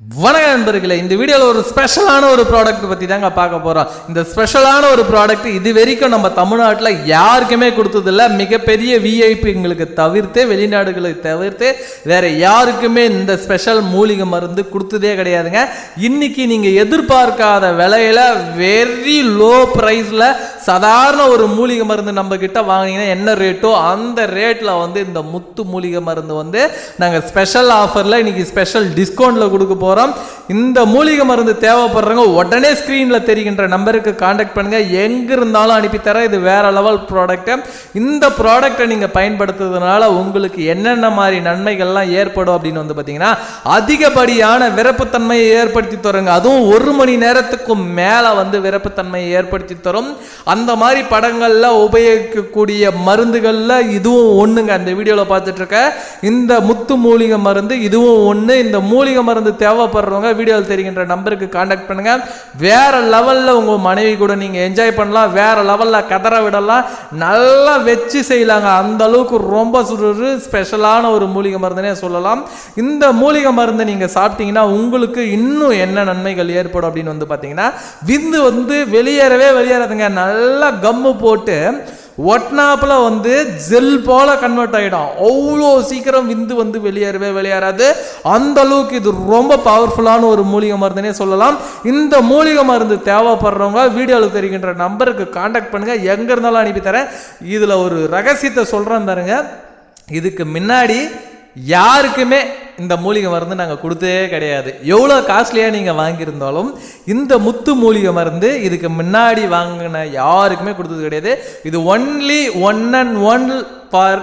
வணக்கம் நண்பர்களே இந்த வீடியோவில் ஒரு ஸ்பெஷலான ஒரு ப்ராடக்ட் பற்றி தாங்க பார்க்க போகிறோம் இந்த ஸ்பெஷலான ஒரு ப்ராடக்ட் இது வரைக்கும் நம்ம தமிழ்நாட்டில் யாருக்குமே கொடுத்ததில்ல. மிகப்பெரிய விஐபிங்களுக்கு தவிர்த்து வெளிநாடுகளை தவிர்த்து வேற யாருக்குமே இந்த ஸ்பெஷல் மூலிகை மருந்து கொடுத்ததே கிடையாதுங்க. இன்னைக்கு நீங்கள் எதிர்பார்க்காத விலையில வெரி லோ ப்ரைஸில் சாதாரண ஒரு மூலிகை மருந்து நம்ம கிட்ட வாங்கினீங்கன்னா என்ன ரேட்டோ அந்த ரேட்டில் வந்து இந்த முத்து மூலிகை மருந்து வந்து நாங்கள் ஸ்பெஷல் ஆஃபரில் இன்னைக்கு ஸ்பெஷல் டிஸ்கவுண்ட்டில் கொடுக்க போகிறோம் இந்த மூலிகை மருந்து தேவைப்படுறவங்க உடனே ஸ்க்ரீனில் தெரிகின்ற நம்பருக்கு காண்டாக்ட் பண்ணுங்கள் எங்கே இருந்தாலும் அனுப்பித்தரேன். இது வேற லெவல் ப்ராடக்ட்டு இந்த ப்ராடக்ட்டை நீங்கள் பயன்படுத்துறதுனால உங்களுக்கு என்னென்ன மாதிரி நன்மைகள்லாம் ஏற்படும் அப்படின்னு வந்து பார்த்தீங்கன்னா அதிகப்படியான விரப்புத்தன்மையை ஏற்படுத்தி தருங்க. அதுவும் ஒரு மணி நேரத்துக்கும் மேலே வந்து விரப்புத்தன்மையை ஏற்படுத்தி தரும். அந்த மாதிரி படங்களில் உபயோகிக்கக்கூடிய மருந்துகளில் இதுவும் ஒன்றுங்க அந்த வீடியோவில் பார்த்துட்டு இருக்க. இந்த முத்து மூலிகை மருந்து இதுவும் ஒன்று இந்த மூலிகை மருந்து தேவை தேவைப்படுறவங்க வீடியோவில் தெரிகின்ற நம்பருக்கு காண்டாக்ட் பண்ணுங்க. வேற லெவலில் உங்கள் மனைவி கூட நீங்கள் என்ஜாய் பண்ணலாம். வேற லெவலில் கதற விடலாம். நல்லா வச்சு செய்யலாங்க. அந்த அளவுக்கு ரொம்ப சுறு ஸ்பெஷலான ஒரு மூலிகை மருந்துனே சொல்லலாம். இந்த மூலிகை மருந்து நீங்கள் சாப்பிட்டீங்கன்னா உங்களுக்கு இன்னும் என்ன நன்மைகள் ஏற்படும் அப்படின்னு வந்து பார்த்தீங்கன்னா விந்து வந்து வெளியேறவே வெளியேறதுங்க. நல்லா கம்மு போட்டு ஒட்னாப்பில் வந்து ஜெல் போல கன்வெர்ட் ஆகிடும் அவ்வளோ சீக்கிரம் விந்து வந்து வெளியேறவே வெளியேறாது. அந்த அளவுக்கு இது ரொம்ப பவர்ஃபுல்லான ஒரு மூலிகை மருந்துனே சொல்லலாம். இந்த மூலிகை மருந்து தேவைப்படுறவங்க வீடியோவில் தெரிகின்ற நம்பருக்கு காண்டாக்ட் பண்ணுங்கள் எங்கே இருந்தாலும் அனுப்பி தரேன். இதில் ஒரு ரகசியத்தை சொல்கிறேன் பாருங்க. இதுக்கு முன்னாடி யாருக்குமே இந்த மூலிகை மருந்து நாங்கள் கொடுத்ததே கிடையாது. எவ்வளோ காஸ்ட்லியாக நீங்கள் வாங்கியிருந்தாலும் இந்த முத்து மூலிகை மருந்து இதுக்கு முன்னாடி வாங்கின யாருக்குமே கொடுத்தது கிடையாது. இது only one and one for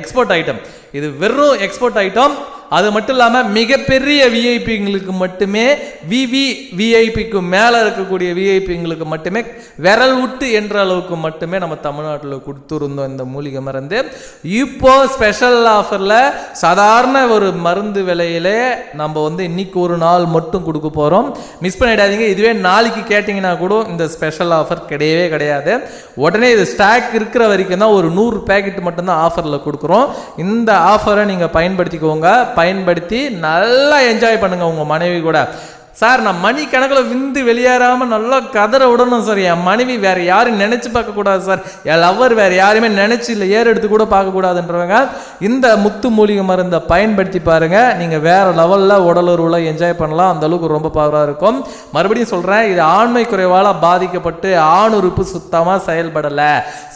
export item இது வெறும் எக்ஸ்போர்ட் ஐட்டம் அது மட்டும் இல்லாமல் மிகப்பெரிய விஐபிங்களுக்கு மட்டுமே விவி விஐபிக்கு மேலே இருக்கக்கூடிய விஐபிங்களுக்கு மட்டுமே விரல் விட்டு என்ற அளவுக்கு மட்டுமே நம்ம தமிழ்நாட்டில் கொடுத்துருந்தோம் இந்த மூலிகை மருந்து. இப்போ ஸ்பெஷல் ஆஃபரில் சாதாரண ஒரு மருந்து விலையிலே நம்ம வந்து இன்னைக்கு ஒரு நாள் மட்டும் கொடுக்க போகிறோம் மிஸ் பண்ணிடாதீங்க. இதுவே நாளைக்கு கேட்டிங்கன்னா கூட இந்த ஸ்பெஷல் ஆஃபர் கிடையவே கிடையாது. உடனே இது ஸ்டாக் இருக்கிற வரைக்கும் தான் ஒரு நூறு பேக்கெட் மட்டும்தான் ஆஃபரில் கொடுக்குறோம். இந்த ஆஃபரை நீங்கள் பயன்படுத்திக்கோங்க. பயன்படுத்தி நல்லா என்ஜாய் பண்ணுங்கள் உங்கள் மனைவி கூட. சார் நான் மணி கணக்கில் விந்து வெளியேறாமல் நல்லா கதற விடணும் சார். என் மனைவி வேறு யாரும் நினச்சி பார்க்கக்கூடாது சார். என் லவ்வர் வேறு யாருமே நினச்சி இல்லை. ஏறு எடுத்து கூட பார்க்கக்கூடாதுன்றவங்க இந்த முத்து மூலிகை மருந்தை பயன்படுத்தி பாருங்கள் நீங்கள் வேறு லெவலில் உடலுறவில் என்ஜாய் பண்ணலாம். அந்த அளவுக்கு ரொம்ப பவராக இருக்கும். மறுபடியும் சொல்கிறேன் இது ஆண்மை குறைவால் பாதிக்கப்பட்டு ஆணுறுப்பு சுத்தமாக செயல்படலை.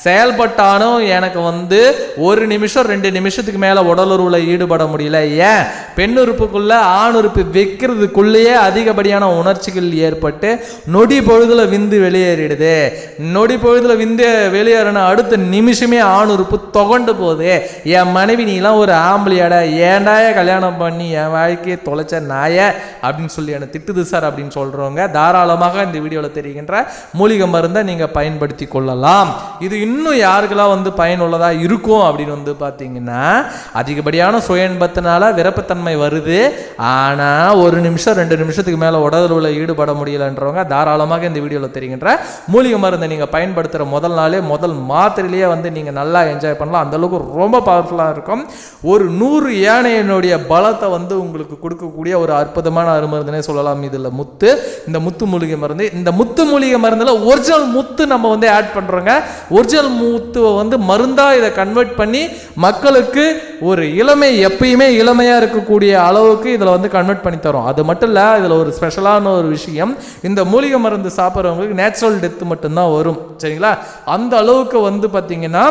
செயல்பட்டாலும் எனக்கு வந்து ஒரு நிமிஷம் ரெண்டு நிமிஷத்துக்கு மேலே உடலுறவில் ஈடுபட முடியல. ஏன்? பெண்ணுறுப்புக்குள்ளே ஆணுறுப்பு வைக்கிறதுக்குள்ளேயே அதிகப்படியான உணர்ச்சிகள் ஏற்பட்டு நொடி பொழுதுல விந்து வெளியேறிடுது. நொடி பொழுதுல விந்து வெளியேறின அடுத்த நிமிஷமே ஆணுறுப்பு தொகண்டு போகுது. என் மனைவி நீலாம் ஒரு ஆம்பளையாடா. ஏண்டாய கல்யாணம் பண்ணி என் வாழ்க்கையை தொலைச்ச நாய? அப்படின்னு சொல்லி என்னை திட்டுது சார் அப்படின்னு சொல்றவங்க தாராளமாக இந்த வீடியோவில் தெரிகின்ற மூலிகை மருந்தை நீங்கள் பயன்படுத்தி கொள்ளலாம். இது இன்னும் யாருக்கெல்லாம் வந்து பயனுள்ளதா இருக்கும் அப்படின்னு வந்து பார்த்தீங்கன்னா அதிகப்படியான சுய இன்பத்தினால விரப்பத்தன்மை வருது. ஆனால் ஒரு நிமிஷம் ரெண்டு நிமிஷத்துக்கு மேலே உடலுறவில் ஈடுபட முடியலன்றவங்க தாராளமாக இந்த வீடியோவில் தெரிகின்ற மூலிகை மருந்தை நீங்கள் பயன்படுத்துகிற முதல் நாளே முதல் மாத்திரையிலேயே வந்து நீங்கள் நல்லா என்ஜாய் பண்ணலாம். அந்த அளவுக்கு ரொம்ப பவர்ஃபுல்லாக இருக்கும். ஒரு நூறு யானையினுடைய பலத்தை வந்து உங்களுக்கு கொடுக்கக்கூடிய ஒரு அற்புதமான அருமருந்துனே சொல்லலாம். இதில் முத்து இந்த முத்து மூலிகை மருந்து. இந்த முத்து மூலிகை மருந்தில் ஒரிஜினல் முத்து நம்ம வந்து ஆட் பண்ணுறோங்க ஒரிஜினல் முத்துவை வந்து மருந்தாக இதை கன்வெர்ட் பண்ணி மக்களுக்கு ஒரு இளமை எப்பயுமே இளமையாக இருக்கக்கூடிய அளவுக்கு இதில் வந்து கன்வெர்ட் பண்ணி தரும். அது மட்டும் இல்லை இதில் ஒரு ஸ்பெஷலான ஒரு விஷயம் இந்த மூலிகை மருந்து சாப்பிட்றவங்களுக்கு நேச்சுரல் டெத்து மட்டும்தான் வரும். சரிங்களா? அந்த அளவுக்கு வந்து பார்த்தீங்கன்னா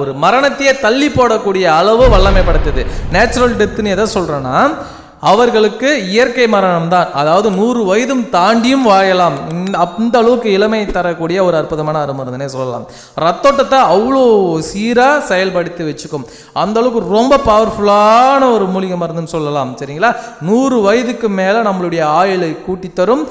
ஒரு மரணத்தையே தள்ளி போடக்கூடிய அளவு வல்லமை படுத்துது நேச்சுரல் டெத்துன்னு எதை சொல்கிறேன்னா அவர்களுக்கு இயற்கை மரணம் தான் அதாவது நூறு வயதும் தாண்டியும் வாழலாம். இந்த அந்த அளவுக்கு இளமை தரக்கூடிய ஒரு அற்புதமான அருமருந்துனே சொல்லலாம். ரத்தோட்டத்தை அவ்வளோ சீராக செயல்படுத்தி வச்சுக்கும். அந்த அளவுக்கு ரொம்ப பவர்ஃபுல்லான ஒரு மூலிகை மருந்துன்னு சொல்லலாம். சரிங்களா? நூறு வயதுக்கு மேலே நம்மளுடைய ஆயுளை கூட்டி தரும்.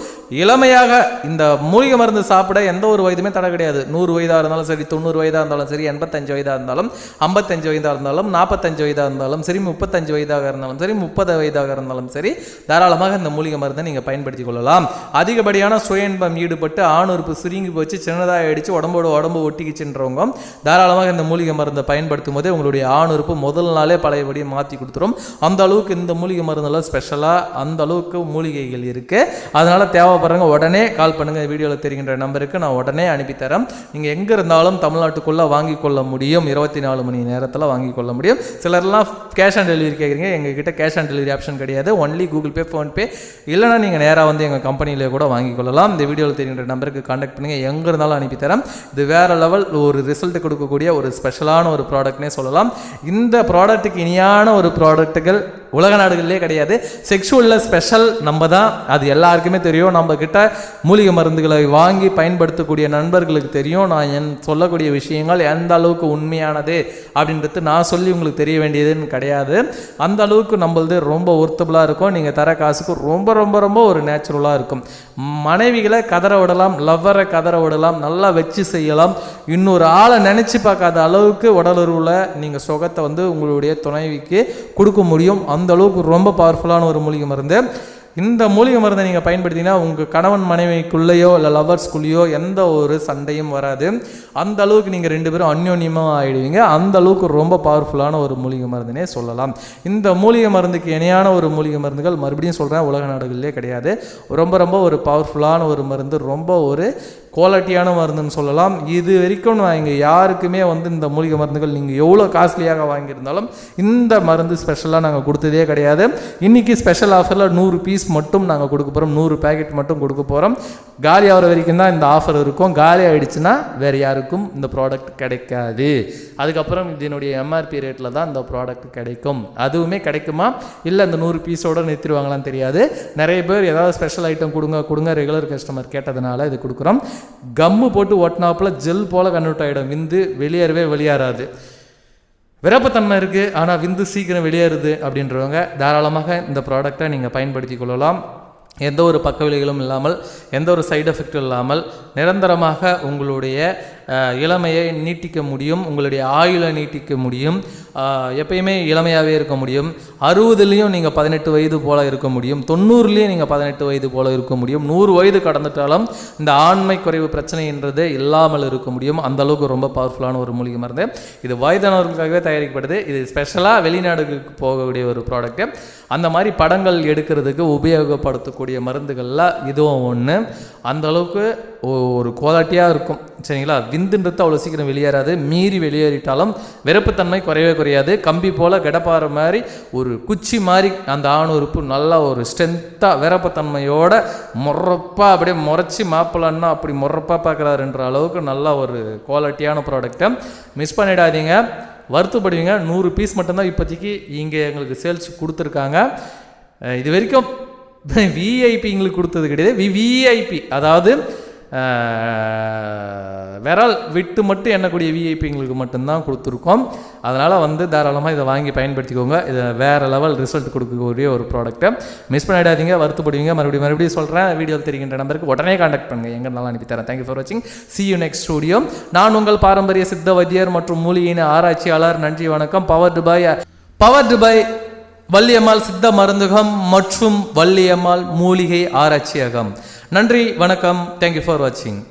இளமையாக இந்த மூலிகை மருந்து சாப்பிட எந்த ஒரு வயதுமே தடை கிடையாது. நூறு வயதாக இருந்தாலும் சரி தொண்ணூறு வயதாக இருந்தாலும் சரி எண்பத்தஞ்சு வயதாக இருந்தாலும் ஐம்பத்தஞ்சு வயதாக இருந்தாலும் நாற்பத்தஞ்சு வயதாக இருந்தாலும் சரி முப்பத்தஞ்சு வயதாக இருந்தாலும் சரி முப்பது வயதாக இருந்தாலும் சரி தாராளமாக இந்த மூலிகை மருந்தை நீங்கள் பயன்படுத்தி கொள்ளலாம். அதிகப்படியான சுய இன்பம் ஈடுபட்டு ஆணுறுப்பு சுருங்கி போச்சு சின்னதாக ஆயிடுச்சு உடம்போட உடம்பு ஒட்டிக்கிச்சுன்றவங்க தாராளமாக இந்த மூலிகை மருந்தை பயன்படுத்தும் போதே உங்களுடைய ஆணுறுப்பு முதல் நாளே பழையபடி மாற்றி கொடுத்துரும். அந்த அளவுக்கு இந்த மூலிகை மருந்தெல்லாம் ஸ்பெஷலாக அந்த அளவுக்கு மூலிகைகள் இருக்குது அதனால் தேவைப்படுறவங்க உடனே கால் பண்ணுங்கள் வீடியோவில் தெரிகின்ற நம்பருக்கு நான் உடனே அனுப்பித்தரேன். நீங்கள் எங்கே இருந்தாலும் தமிழ்நாட்டுக்குள்ளே வாங்கி கொள்ள முடியும். இருபத்தி நாலு மணி நேரத்தில் வாங்கி கொள்ள முடியும். சிலர்லாம் கேஷ் ஆன் டெலிவரி கேட்குறீங்க எங்ககிட்ட கேஷ் ஆன் டெலிவரி ஆப்ஷன் கிடையாது கிடையாது. ஒன்லி கூகுள் பே ஃபோன்பே இல்லைனா நீங்கள் நேராக வந்து எங்கள் கம்பெனியில் கூட வாங்கிக்கொள்ளலாம். இந்த வீடியோவில் தெரிகின்ற நம்பருக்கு காண்டாக்ட் பண்ணுங்கள் எங்கே இருந்தாலும் அனுப்பித்தரேன் இது வேறு லெவல் ஒரு ரிசல்ட் கொடுக்கக்கூடிய ஒரு ஸ்பெஷலான ஒரு ப்ராடக்ட்னே சொல்லலாம். இந்த ப்ராடக்ட்டுக்கு இனியான ஒரு ப்ராடக்ட்டுகள் உலக நாடுகளிலே கிடையாது. செக்ஷுவலில் ஸ்பெஷல் நம்ம தான் அது எல்லாருக்குமே தெரியும். நம்ம கிட்ட மூலிகை மருந்துகளை வாங்கி பயன்படுத்தக்கூடிய நண்பர்களுக்கு தெரியும். நான் என் சொல்லக்கூடிய விஷயங்கள் எந்த அளவுக்கு உண்மையானது அப்படின்றது நான் சொல்லி உங்களுக்கு தெரிய வேண்டியதுன்னு கிடையாது. அந்த அளவுக்கு நம்மளது ரொம்ப ஒர்த்தபுளாக இருக்கும். நீங்கள் தர காசுக்கு ரொம்ப ரொம்ப ரொம்ப ஒரு நேச்சுரலாக இருக்கும். மனைவிகளை கதற விடலாம் லவ்வரை கதற விடலாம் நல்லா வச்சு செய்யலாம். இன்னொரு ஆளை நினச்சி பார்க்காத அளவுக்கு உடலுறவில் நீங்கள் சுகத்தை வந்து உங்களுடைய துணைவிக்கு கொடுக்க முடியும். அந்த அளவுக்கு ரொம்ப பவர்ஃபுல்லான ஒரு மூலிகை மருந்து. இந்த மூலிகை மருந்தை நீங்கள் பயன்படுத்தினா உங்கள் கணவன் மனைவிக்குள்ளேயோ இல்லை லவர்ஸ்குள்ளேயோ எந்த ஒரு சண்டையும் வராது. அந்த அளவுக்கு நீங்கள் ரெண்டு பேரும் அந்யோன்யமாக ஆகிடுவீங்க அந்த அளவுக்கு ரொம்ப பவர்ஃபுல்லான ஒரு மூலிகை மருந்துனே சொல்லலாம். இந்த மூலிகை மருந்துக்கு இணையான ஒரு மூலிகை மருந்துகள் மறுபடியும் சொல்கிறேன் உலக நாடுகளிலே கிடையாது. ரொம்ப ரொம்ப ஒரு பவர்ஃபுல்லான ஒரு மருந்து ரொம்ப ஒரு குவாலிட்டியான மருந்துன்னு சொல்லலாம். இது வரைக்கும் நான் இங்கே யாருக்குமே வந்து இந்த மூலிகை மருந்துகள் நீங்கள் எவ்வளோ காஸ்ட்லியாக வாங்கியிருந்தாலும் இந்த மருந்து ஸ்பெஷலாக நாங்கள் கொடுத்ததே கிடையாது. இன்றைக்கி ஸ்பெஷல் ஆஃபரில் நூறு பீஸ் மட்டும் நாங்கள் கொடுக்க போகிறோம் நூறு பேக்கெட் மட்டும் கொடுக்க போகிறோம் காலி ஆகிற வரைக்கும் தான் இந்த ஆஃபர் இருக்கும். காலி ஆகிடுச்சுன்னா வேறு யாருக்கும் இந்த ப்ராடக்ட் கிடைக்காது. அதுக்கப்புறம் இதனுடைய எம்ஆர்பி ரேட்டில் தான் இந்த ப்ராடக்ட் கிடைக்கும். அதுவுமே கிடைக்குமா? இல்லை இந்த நூறு பீஸோட நிறுத்திடுவாங்களான்னு தெரியாது. நிறைய பேர் ஏதாவது ஸ்பெஷல் ஐட்டம் கொடுங்க கொடுங்க ரெகுலர் கஸ்டமர் கேட்டதுனால இது கொடுக்குறோம். கம்மு போட்டு ஒட்டினாப்புல ஜெல் போல் கன்வெர்ட் ஆகிடும் விந்து வெளியேறவே வெளியேறாது. விரப்பத்தன்மை இருக்குது ஆனால் விந்து சீக்கிரம் வெளியேறுது அப்படின்றவங்க தாராளமாக இந்த ப்ராடக்டை நீங்கள் பயன்படுத்தி கொள்ளலாம். எந்த ஒரு பக்க விலைகளும் இல்லாமல் எந்த ஒரு சைடு எஃபெக்டும் இல்லாமல் நிரந்தரமாக உங்களுடைய இளமையை நீட்டிக்க முடியும் உங்களுடைய ஆயுளை நீட்டிக்க முடியும். எப்பயுமே இளமையாகவே இருக்க முடியும். அறுபதுலேயும் நீங்கள் பதினெட்டு வயது போல் இருக்க முடியும். தொண்ணூறுலேயும் நீங்கள் பதினெட்டு வயது போல் இருக்க முடியும். நூறு வயது கடந்துட்டாலும் இந்த ஆண்மை குறைவு பிரச்சனைன்றது இல்லாமல் இருக்க முடியும். அந்த அளவுக்கு ரொம்ப பவர்ஃபுல்லான ஒரு மூலிகை மருந்து. இது வயதானவர்களுக்காகவே தயாரிக்கப்படுது. இது ஸ்பெஷலாக வெளிநாடுகளுக்கு போகக்கூடிய ஒரு ப்ராடக்ட்டு அந்த மாதிரி படங்கள் எடுக்கிறதுக்கு உபயோகப்படுத்தக்கூடிய மருந்துகளில் இதுவும் ஒன்று அந்த அளவுக்கு ஒரு குவாலிட்டியாக இருக்கும். சரிங்களா? விந்துன்றது அவ்வளோ சீக்கிரம் வெளியேறாது. மீறி வெளியேறிட்டாலும் விருப்பத்தன்மை குறையவே குறையாது கம்பி போல் கிடப்பாற மாதிரி ஒரு குச்சி மாதிரி அந்த ஆண் உறுப்பு நல்லா ஒரு ஸ்ட்ரென்த்தாக விரப்பத்தன்மையோட முறப்பாக அப்படியே முறைச்சி மாப்பிள்ளன்னா அப்படி முறப்பாக பார்க்குறாருன்ற அளவுக்கு நல்ல ஒரு குவாலிட்டியான ப்ராடக்ட்டை மிஸ் பண்ணிடாதீங்க. வருத்தப்படுவீங்க. நூறு பீஸ் மட்டும்தான் இப்போதைக்கு இங்கே எங்களுக்கு சேல்ஸ் கொடுத்துருக்காங்க. இது வரைக்கும் விஐபி எங்களுக்கு கொடுத்தது கிடையாது. விவிஐபி அதாவது விரல் விட்டு மட்டும் எண்ணக்கூடிய விஐபி எங்களுக்கு மட்டும்தான் கொடுத்துருக்கோம். அதனால் வந்து தாராளமாக இதை வாங்கி பயன்படுத்திக்கோங்க. இதை வேறு லெவல் ரிசல்ட் கொடுக்கக்கூடிய ஒரு ப்ராடக்ட்டை மிஸ் பண்ணிடாதீங்க வருத்தப்படுவீங்க. மறுபடியும் மறுபடியும் சொல்கிறேன் வீடியோ தெரிகின்ற நம்பருக்கு உடனே காண்டாக்ட் பண்ணுங்கள் எங்கே நல்லா அனுப்பித்தரேன் தேங்க்யூ ஃபார் வாட்சிங் சி யூ நெக்ஸ்ட் ஸ்டூடியோ நான் உங்கள் பாரம்பரிய சித்த வைத்தியர் மற்றும் மூலிகையின் ஆராய்ச்சியாளர். நன்றி வணக்கம். பவர் துபாய் பவர் துபாய் வள்ளியம்மாள் சித்த மருந்தகம் மற்றும் வள்ளியம்மாள் மூலிகை ஆராய்ச்சியகம். நன்றி வணக்கம். தேங்க்யூ ஃபார் வாட்சிங்